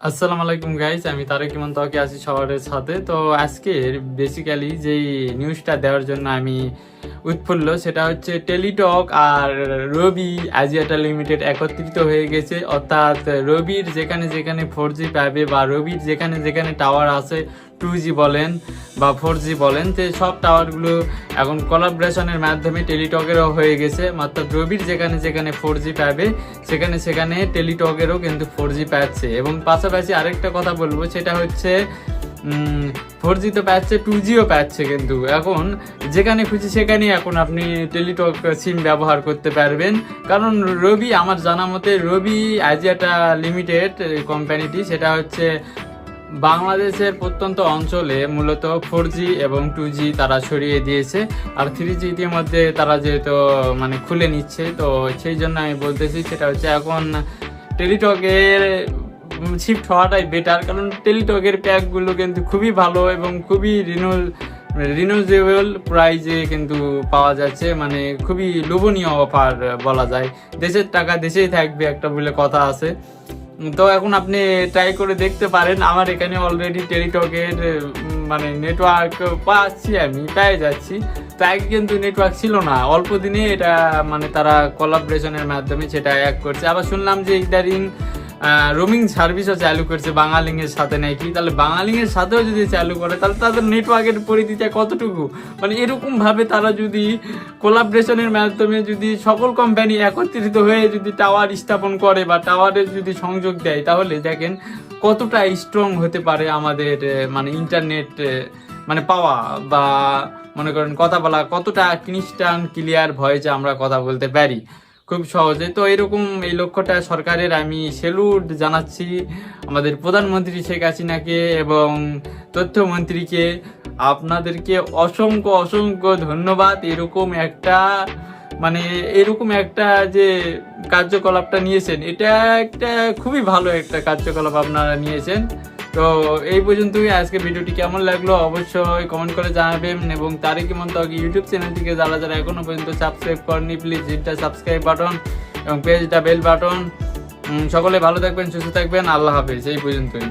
আসসালামু আলাইকুম গাইস আমি তারেক ইমন তাকে আছি শহরের সাথে। তো আজকে বেসিক্যালি যেই নিউজটা দেওয়ার জন্য আমি উৎফুল্ল, সেটা হচ্ছে টেলিটক আর রবি আজিয়াটা লিমিটেড একত্রিত হয়ে গেছে। অর্থাৎ রবির যেখানে যেখানে ফোর জি পাবে বা রবির যেখানে যেখানে টাওয়ার আছে টু জি বলেন বা ফোর বলেন, তো সব টাওয়ারগুলো এখন কোলাবরেশনের মাধ্যমে টেলিটকেরও হয়ে গেছে। মাত্র রবির যেখানে যেখানে ফোর পাবে, সেখানে সেখানে টেলিটকেরও কিন্তু ফোর পাচ্ছে। এবং পাশাপাশি আরেকটা কথা বলব, সেটা হচ্ছে ফোর জি তো পাচ্ছে টু জিও পাচ্ছে কিন্তু। এখন যেখানে খুশি সেখানে এখন আপনি টেলিটক সিম ব্যবহার করতে পারবেন। কারণ রবি, আমার জানা মতে, রবি আজিয়াটা লিমিটেড কোম্পানিটি সেটা হচ্ছে বাংলাদেশের প্রত্যন্ত অঞ্চলে মূলত ফোর এবং টু তারা ছড়িয়ে দিয়েছে, আর থ্রি জি ইতিমধ্যে তারা যেহেতু মানে খুলে নিচ্ছে, তো সেই জন্য আমি বলতেছি সেটা হচ্ছে এখন টেলিটকের শিফট হওয়াটাই বেটার কারণ টেলিটকের প্যাকগুলো কিন্তু খুবই ভালো এবং খুবই রিনোল রিনোজেবল প্রাইজে কিন্তু পাওয়া যাচ্ছে মানে খুবই লোভনীয় অফার বলা যায়। দেশের টাকা দেশেই থাকবে একটা বলে কথা আছে। তো এখন আপনি ট্রাই করে দেখতে পারেন। আমার এখানে অলরেডি টেলিটকের মানে নেটওয়ার্ক পাচ্ছি আমি, পেয়ে যাচ্ছি। তো আগে কিন্তু নেটওয়ার্ক ছিল না। অল্প দিনে এটা মানে তারা কলাবরেশনের মাধ্যমে সেটা এক করছে। আবার শুনলাম যে ইদারিং রোমিং সার্ভিসও চালু করছে, বাঙালিংয়ের সাথে নাকি? তাহলে বাঙালিংয়ের সাথেও যদি চালু করে, তাহলে তাদের নেটওয়ার্কের পরিধিটা কতটুকু? মানে এরকমভাবে তারা যদি কোলাবরেশনের মাধ্যমে যদি সকল কোম্পানি একত্রিত হয়ে যদি টাওয়ার স্থাপন করে বা টাওয়ারের যদি সংযোগ দেয়, তাহলে দেখেন কতটা স্ট্রং হতে পারে আমাদের মানে ইন্টারনেট মানে পাওয়া বা মনে করেন কথা বলা, কতটা ক্রিস্টান ক্লিয়ার ভয়েসে আমরা কথা বলতে পারি। খুব সহজে। তো এরকম এই লক্ষ্যটা সরকারের আমি সেলুট জানাচ্ছি আমাদের প্রধানমন্ত্রী শেখ হাসিনাকে এবং তথ্যমন্ত্রীকে। আপনাদেরকে অসংখ্য অসংখ্য ধন্যবাদ। এরকম একটা মানে এরকম একটা যে কার্যকলাপটা নিয়েছেন, এটা একটা খুবই ভালো একটা কার্যকলাপ আপনারা নিয়েছেন। তো এই পর্যন্তই আজকে ভিডিওটি কেমন লাগল অবশ্যই কমেন্ট করে জানাবেন এবং তারিখ মন্তব্য ইউটিউব চ্যানেলটিকে যারা যারা এখনও পর্যন্ত সাবস্ক্রাইব করেনি প্লিজ যেটা সাবস্ক্রাইব বাটন এবং পেজটা বেল বাটন সকলে ভালো থাকবেন, সুস্থ থাকবেন, আল্লাহ হাফিজ, এই পর্যন্তই।